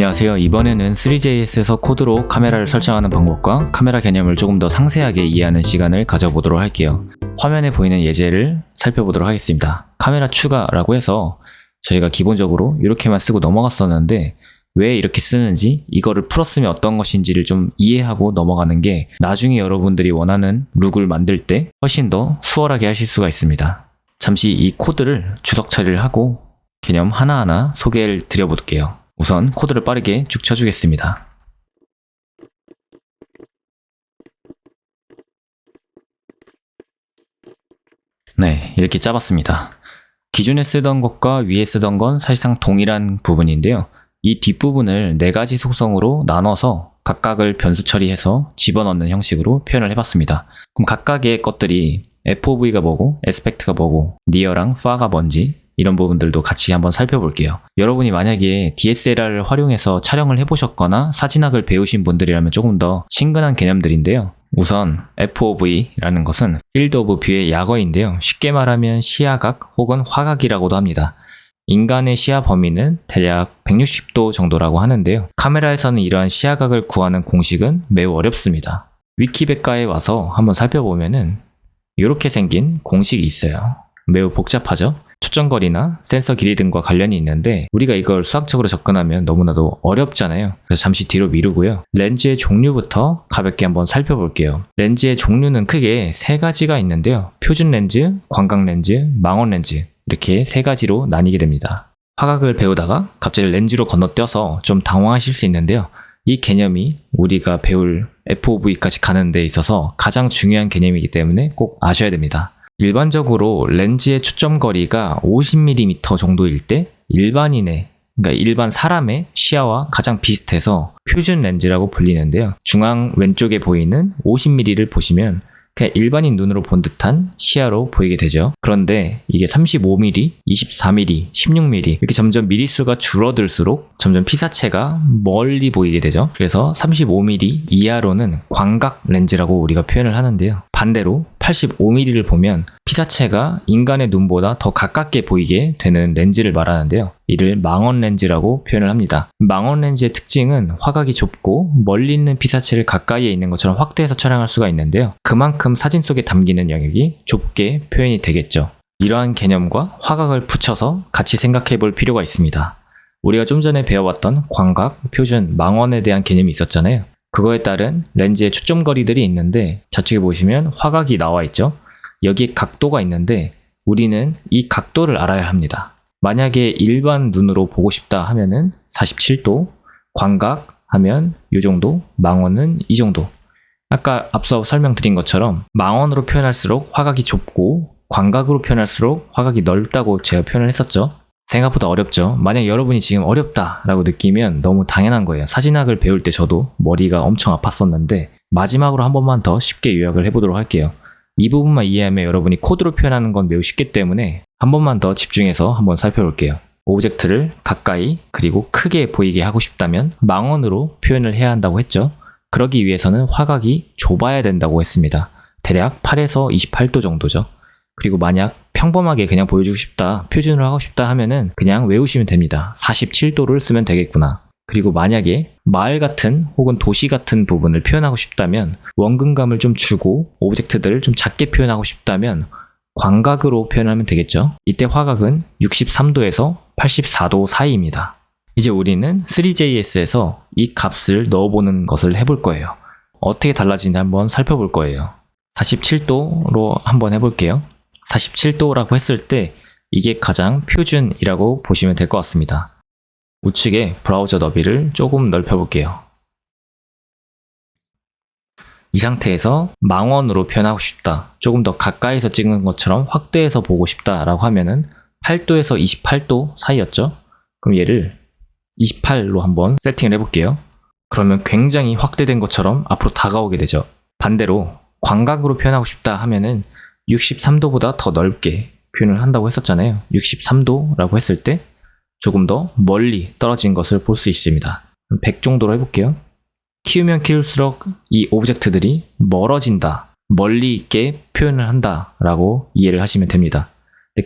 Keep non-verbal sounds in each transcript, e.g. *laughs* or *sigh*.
안녕하세요. 이번에는 3JS에서 코드로 카메라를 설정하는 방법과 카메라 개념을 조금 더 상세하게 이해하는 시간을 가져보도록 할게요. 화면에 보이는 예제를 살펴보도록 하겠습니다. 카메라 추가라고 해서 저희가 기본적으로 이렇게만 쓰고 넘어갔었는데 왜 이렇게 쓰는지 이거를 풀었으면 어떤 것인지를 좀 이해하고 넘어가는 게 나중에 여러분들이 원하는 룩을 만들 때 훨씬 더 수월하게 하실 수가 있습니다. 잠시 이 코드를 주석 처리를 하고 개념 하나하나 소개를 드려볼게요. 우선 코드를 빠르게 쭉 쳐주겠습니다. 네, 이렇게 짜봤습니다. 기존에 쓰던 것과 위에 쓰던 건 사실상 동일한 부분인데요. 이 뒷부분을 네 가지 속성으로 나눠서 각각을 변수 처리해서 집어넣는 형식으로 표현을 해봤습니다. 그럼 각각의 것들이 FOV가 뭐고, 에스펙트가 뭐고, 니어랑 파가 뭔지 이런 부분들도 같이 한번 살펴볼게요. 여러분이 만약에 DSLR을 활용해서 촬영을 해보셨거나 사진학을 배우신 분들이라면 조금 더 친근한 개념들인데요. 우선 FOV라는 것은 Field of View의 약어인데요. 쉽게 말하면 시야각 혹은 화각이라고도 합니다. 인간의 시야 범위는 대략 160도 정도라고 하는데요. 카메라에서는 이러한 시야각을 구하는 공식은 매우 어렵습니다. 위키백과에 와서 한번 살펴보면은 이렇게 생긴 공식이 있어요. 매우 복잡하죠? 초점거리나 센서 길이 등과 관련이 있는데 우리가 이걸 수학적으로 접근하면 너무나도 어렵잖아요. 그래서 잠시 뒤로 미루고요. 렌즈의 종류부터 가볍게 한번 살펴볼게요. 렌즈의 종류는 크게 세 가지가 있는데요. 표준 렌즈, 광각 렌즈, 망원 렌즈 이렇게 세 가지로 나뉘게 됩니다. 화각을 배우다가 갑자기 렌즈로 건너뛰어서 좀 당황하실 수 있는데요. 이 개념이 우리가 배울 FOV까지 가는 데 있어서 가장 중요한 개념이기 때문에 꼭 아셔야 됩니다. 일반적으로 렌즈의 초점 거리가 50mm 정도일 때 일반인의 그러니까 일반 사람의 시야와 가장 비슷해서 표준 렌즈라고 불리는데요. 중앙 왼쪽에 보이는 50mm를 보시면 그냥 일반인 눈으로 본 듯한 시야로 보이게 되죠. 그런데 이게 35mm, 24mm, 16mm 이렇게 점점 미리수가 줄어들수록 점점 피사체가 멀리 보이게 되죠. 그래서 35mm 이하로는 광각 렌즈라고 우리가 표현을 하는데요. 반대로 85mm를 보면 피사체가 인간의 눈보다 더 가깝게 보이게 되는 렌즈를 말하는데요. 이를 망원 렌즈라고 표현을 합니다. 망원 렌즈의 특징은 화각이 좁고 멀리 있는 피사체를 가까이에 있는 것처럼 확대해서 촬영할 수가 있는데요. 그만큼 사진 속에 담기는 영역이 좁게 표현이 되겠죠. 이러한 개념과 화각을 붙여서 같이 생각해 볼 필요가 있습니다. 우리가 좀 전에 배워왔던 광각, 표준, 망원에 대한 개념이 있었잖아요. 그거에 따른 렌즈의 초점 거리들이 있는데 저쪽에 보시면 화각이 나와 있죠. 여기에 각도가 있는데 우리는 이 각도를 알아야 합니다. 만약에 일반 눈으로 보고 싶다 하면은 47도, 광각 하면 이 정도, 망원은 이 정도. 아까 앞서 설명드린 것처럼 망원으로 표현할수록 화각이 좁고 광각으로 표현할수록 화각이 넓다고 제가 표현을 했었죠. 생각보다 어렵죠. 만약 여러분이 지금 어렵다라고 느끼면 너무 당연한 거예요. 사진학을 배울 때 저도 머리가 엄청 아팠었는데 마지막으로 한 번만 더 쉽게 요약을 해보도록 할게요. 이 부분만 이해하면 여러분이 코드로 표현하는 건 매우 쉽기 때문에 한 번만 더 집중해서 한번 살펴볼게요. 오브젝트를 가까이 그리고 크게 보이게 하고 싶다면 망원으로 표현을 해야 한다고 했죠. 그러기 위해서는 화각이 좁아야 된다고 했습니다. 대략 8에서 28도 정도죠. 그리고 만약 평범하게 그냥 보여주고 싶다, 표준으로 하고 싶다 하면은 그냥 외우시면 됩니다. 47도를 쓰면 되겠구나. 그리고 만약에 마을 같은 혹은 도시 같은 부분을 표현하고 싶다면 원근감을 좀 주고 오브젝트들을 좀 작게 표현하고 싶다면 광각으로 표현하면 되겠죠. 이때 화각은 63도에서 84도 사이입니다. 이제 우리는 3JS에서 이 값을 넣어보는 것을 해볼 거예요. 어떻게 달라지는지 한번 살펴볼 거예요. 47도로 한번 해볼게요. 47도라고 했을 때 이게 가장 표준이라고 보시면 될 것 같습니다. 우측에 브라우저 너비를 조금 넓혀볼게요. 이 상태에서 망원으로 표현하고 싶다. 조금 더 가까이서 찍는 것처럼 확대해서 보고 싶다라고 하면은 8도에서 28도 사이였죠? 그럼 얘를 28로 한번 세팅을 해볼게요. 그러면 굉장히 확대된 것처럼 앞으로 다가오게 되죠. 반대로 광각으로 표현하고 싶다 하면은 63도보다 더 넓게 표현을 한다고 했었잖아요. 63도라고 했을 때 조금 더 멀리 떨어진 것을 볼 수 있습니다. 100 정도로 해볼게요. 키우면 키울수록 이 오브젝트들이 멀어진다, 멀리 있게 표현을 한다라고 이해를 하시면 됩니다.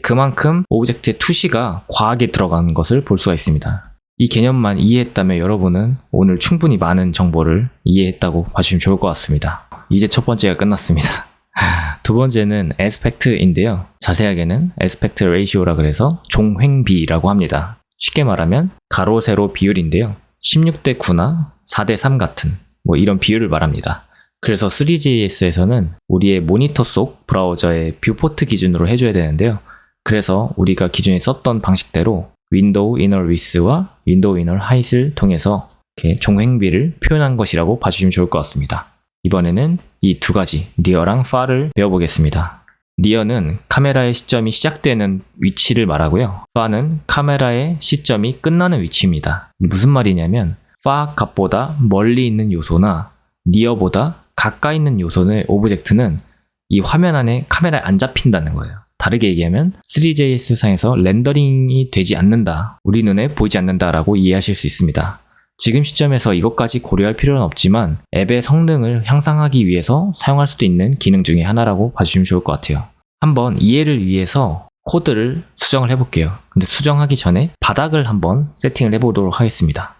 그만큼 오브젝트의 투시가 과하게 들어간 것을 볼 수가 있습니다. 이 개념만 이해했다면 여러분은 오늘 충분히 많은 정보를 이해했다고 봐주시면 좋을 것 같습니다. 이제 첫 번째가 끝났습니다. *laughs* 두 번째는 에스펙트인데요. 자세하게는 에스펙트 레이시오라 그래서 종횡비라고 합니다. 쉽게 말하면 가로 세로 비율인데요. 16대 9나 4대 3 같은 뭐 이런 비율을 말합니다. 그래서 3GS에서는 우리의 모니터 속 브라우저의 뷰포트 기준으로 해줘야 되는데요. 그래서 우리가 기존에 썼던 방식대로 윈도우 이너 위스와 윈도우 이너 하이트를 통해서 이렇게 종횡비를 표현한 것이라고 봐주시면 좋을 것 같습니다. 이번에는 이 두 가지 니어랑 파를 배워보겠습니다. 니어는 카메라의 시점이 시작되는 위치를 말하고요. 파는 카메라의 시점이 끝나는 위치입니다. 무슨 말이냐면 파 값보다 멀리 있는 요소나 니어보다 가까이 있는 요소의 오브젝트는 이 화면 안에 카메라에 안 잡힌다는 거예요. 다르게 얘기하면 3JS 상에서 렌더링이 되지 않는다. 우리 눈에 보이지 않는다라고 이해하실 수 있습니다. 지금 시점에서 이것까지 고려할 필요는 없지만 앱의 성능을 향상하기 위해서 사용할 수도 있는 기능 중에 하나라고 봐주시면 좋을 것 같아요. 한번 이해를 위해서 코드를 수정을 해볼게요. 근데 수정하기 전에 바닥을 한번 세팅을 해보도록 하겠습니다.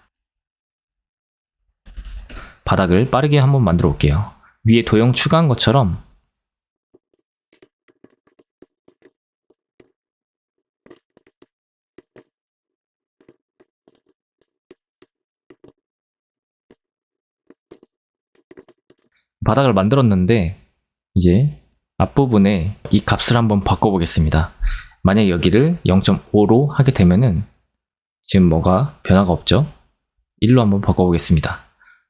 바닥을 빠르게 한번 만들어 볼게요. 위에 도형 추가한 것처럼 바닥을 만들었는데 이제 앞부분에 이 값을 한번 바꿔보겠습니다. 만약 여기를 0.5로 하게 되면은 지금 뭐가 변화가 없죠? 1로 한번 바꿔보겠습니다.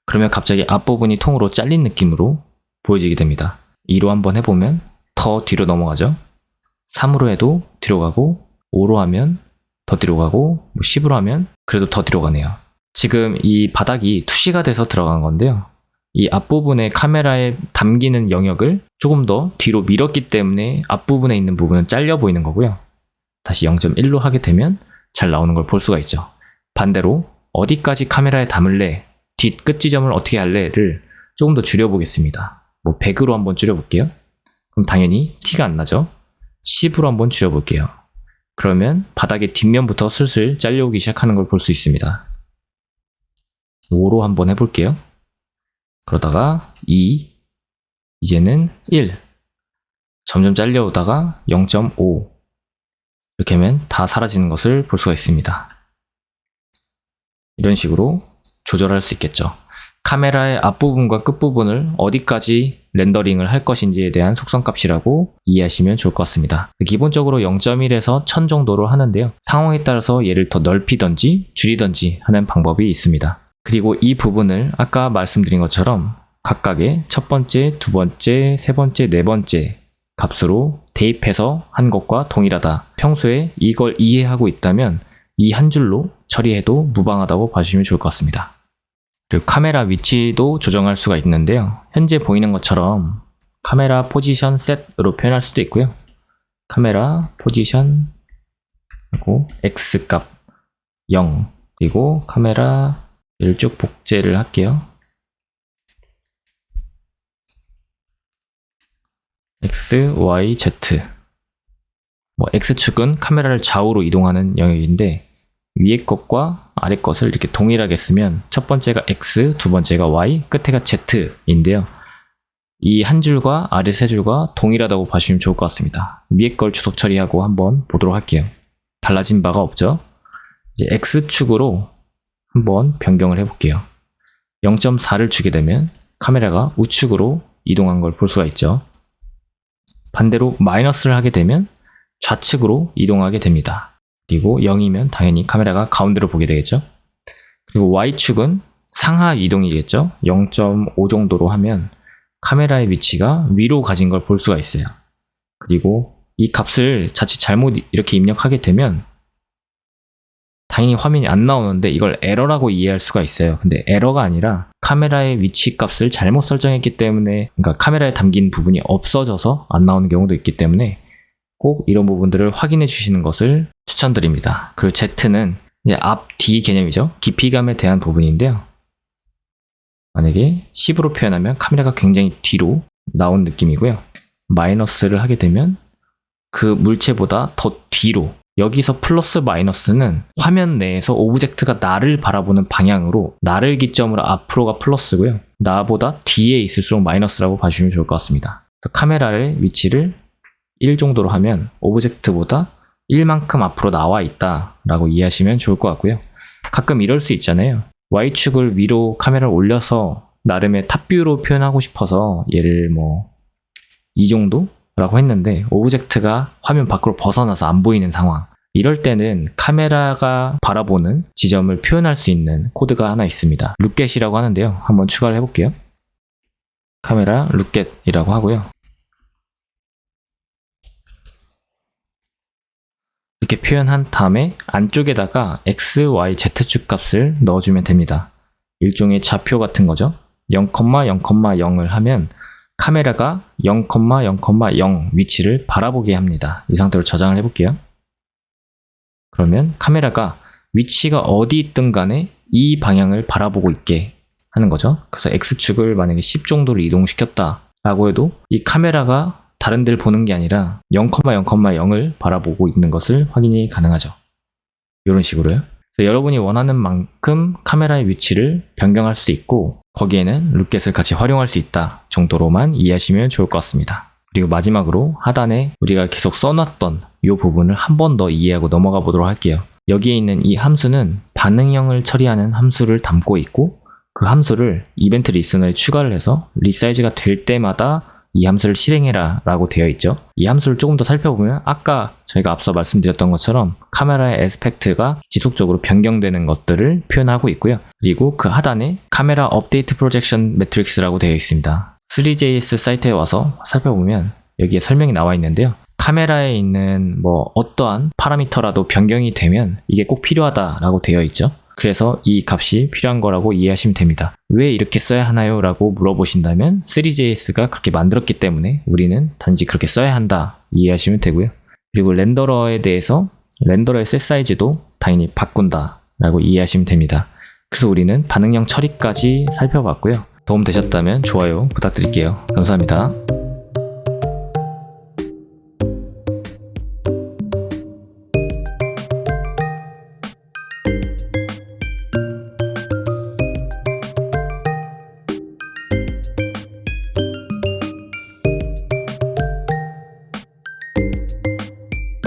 그러면 갑자기 앞부분이 통으로 잘린 느낌으로 보여지게 됩니다. 2로 한번 해보면 더 뒤로 넘어가죠? 3으로 해도 뒤로 가고 5로 하면 더 뒤로 가고 10으로 하면 그래도 더 뒤로 가네요. 지금 이 바닥이 투시가 돼서 들어간 건데요. 이 앞부분에 카메라에 담기는 영역을 조금 더 뒤로 밀었기 때문에 앞부분에 있는 부분은 잘려 보이는 거고요. 다시 0.1로 하게 되면 잘 나오는 걸 볼 수가 있죠. 반대로 어디까지 카메라에 담을래, 뒷끝 지점을 어떻게 할래를 조금 더 줄여보겠습니다. 뭐 100으로 한번 줄여볼게요. 그럼 당연히 티가 안 나죠. 10으로 한번 줄여볼게요. 그러면 바닥의 뒷면부터 슬슬 잘려오기 시작하는 걸 볼 수 있습니다. 5로 한번 해볼게요. 그러다가 2, 이제는 1. 점점 잘려오다가 0.5. 이렇게 하면 다 사라지는 것을 볼 수가 있습니다. 이런 식으로 조절할 수 있겠죠. 카메라의 앞부분과 끝부분을 어디까지 렌더링을 할 것인지에 대한 속성값이라고 이해하시면 좋을 것 같습니다. 기본적으로 0.1에서 1000 정도로 하는데요. 상황에 따라서 얘를 더 넓히던지 줄이던지 하는 방법이 있습니다. 그리고 이 부분을 아까 말씀드린 것처럼 각각의 첫 번째, 두 번째, 세 번째, 네 번째 값으로 대입해서 한 것과 동일하다. 평소에 이걸 이해하고 있다면 이 한 줄로 처리해도 무방하다고 봐주시면 좋을 것 같습니다. 그리고 카메라 위치도 조정할 수가 있는데요. 현재 보이는 것처럼 카메라 포지션 셋으로 표현할 수도 있고요. 카메라 포지션 그리고 x 값 0 그리고 카메라 얘를 쭉 복제를 할게요. x, y, z 뭐 x축은 카메라를 좌우로 이동하는 영역인데 위에 것과 아래 것을 이렇게 동일하게 쓰면 첫 번째가 x, 두 번째가 y, 끝에가 z인데요. 이 한 줄과 아래 세 줄과 동일하다고 봐주시면 좋을 것 같습니다. 위에 걸 주석 처리하고 한번 보도록 할게요. 달라진 바가 없죠? 이제 x축으로 한번 변경을 해볼게요. 0.4를 주게 되면 카메라가 우측으로 이동한 걸 볼 수가 있죠. 반대로 마이너스를 하게 되면 좌측으로 이동하게 됩니다. 그리고 0이면 당연히 카메라가 가운데로 보게 되겠죠. 그리고 Y축은 상하 이동이겠죠. 0.5 정도로 하면 카메라의 위치가 위로 가진 걸 볼 수가 있어요. 그리고 이 값을 자칫 잘못 이렇게 입력하게 되면 당연히 화면이 안 나오는데 이걸 에러라고 이해할 수가 있어요. 근데 에러가 아니라 카메라의 위치 값을 잘못 설정했기 때문에 그러니까 카메라에 담긴 부분이 없어져서 안 나오는 경우도 있기 때문에 꼭 이런 부분들을 확인해 주시는 것을 추천드립니다. 그리고 Z는 이제 앞, 뒤 개념이죠. 깊이감에 대한 부분인데요. 만약에 10으로 표현하면 카메라가 굉장히 뒤로 나온 느낌이고요. 마이너스를 하게 되면 그 물체보다 더 뒤로 여기서 플러스 마이너스는 화면 내에서 오브젝트가 나를 바라보는 방향으로 나를 기점으로 앞으로가 플러스고요. 나보다 뒤에 있을수록 마이너스라고 봐주시면 좋을 것 같습니다. 그래서 카메라의 위치를 1 정도로 하면 오브젝트보다 1만큼 앞으로 나와 있다 라고 이해하시면 좋을 것 같고요. 가끔 이럴 수 있잖아요. Y축을 위로 카메라를 올려서 나름의 탑뷰로 표현하고 싶어서 얘를 뭐 이 정도 라고 했는데 오브젝트가 화면 밖으로 벗어나서 안 보이는 상황. 이럴 때는 카메라가 바라보는 지점을 표현할 수 있는 코드가 하나 있습니다. 룩겟이라고 하는데요. 한번 추가를 해볼게요. 카메라 룩겟이라고 하고요. 이렇게 표현한 다음에 안쪽에다가 x, y, z축 값을 넣어주면 됩니다. 일종의 좌표 같은 거죠. 0,0,0을 하면 카메라가 0,0,0 위치를 바라보게 합니다. 이 상태로 저장을 해볼게요. 그러면 카메라가 위치가 어디 있든 간에 이 방향을 바라보고 있게 하는 거죠. 그래서 X축을 만약에 10 정도를 이동시켰다 라고 해도 이 카메라가 다른 데를 보는 게 아니라 0,0,0을 바라보고 있는 것을 확인이 가능하죠. 이런 식으로요. 여러분이 원하는 만큼 카메라의 위치를 변경할 수 있고 거기에는 룩겟을 같이 활용할 수 있다 정도로만 이해하시면 좋을 것 같습니다. 그리고 마지막으로 하단에 우리가 계속 써놨던 이 부분을 한 번 더 이해하고 넘어가 보도록 할게요. 여기에 있는 이 함수는 반응형을 처리하는 함수를 담고 있고 그 함수를 이벤트 리스너에 추가를 해서 리사이즈가 될 때마다 이 함수를 실행해라 라고 되어 있죠. 이 함수를 조금 더 살펴보면 아까 저희가 앞서 말씀드렸던 것처럼 카메라의 에스펙트가 지속적으로 변경되는 것들을 표현하고 있고요. 그리고 그 하단에 카메라 업데이트 프로젝션 매트릭스라고 되어 있습니다. 3JS 사이트에 와서 살펴보면 여기에 설명이 나와 있는데요. 카메라에 있는 뭐 어떠한 파라미터라도 변경이 되면 이게 꼭 필요하다라고 되어 있죠. 그래서 이 값이 필요한 거라고 이해하시면 됩니다. 왜 이렇게 써야 하나요? 라고 물어보신다면 3JS가 그렇게 만들었기 때문에 우리는 단지 그렇게 써야 한다 이해하시면 되고요. 그리고 렌더러에 대해서 렌더러의 셋 사이즈도 당연히 바꾼다 라고 이해하시면 됩니다. 그래서 우리는 반응형 처리까지 살펴봤고요. 도움 되셨다면 좋아요 부탁드릴게요. 감사합니다.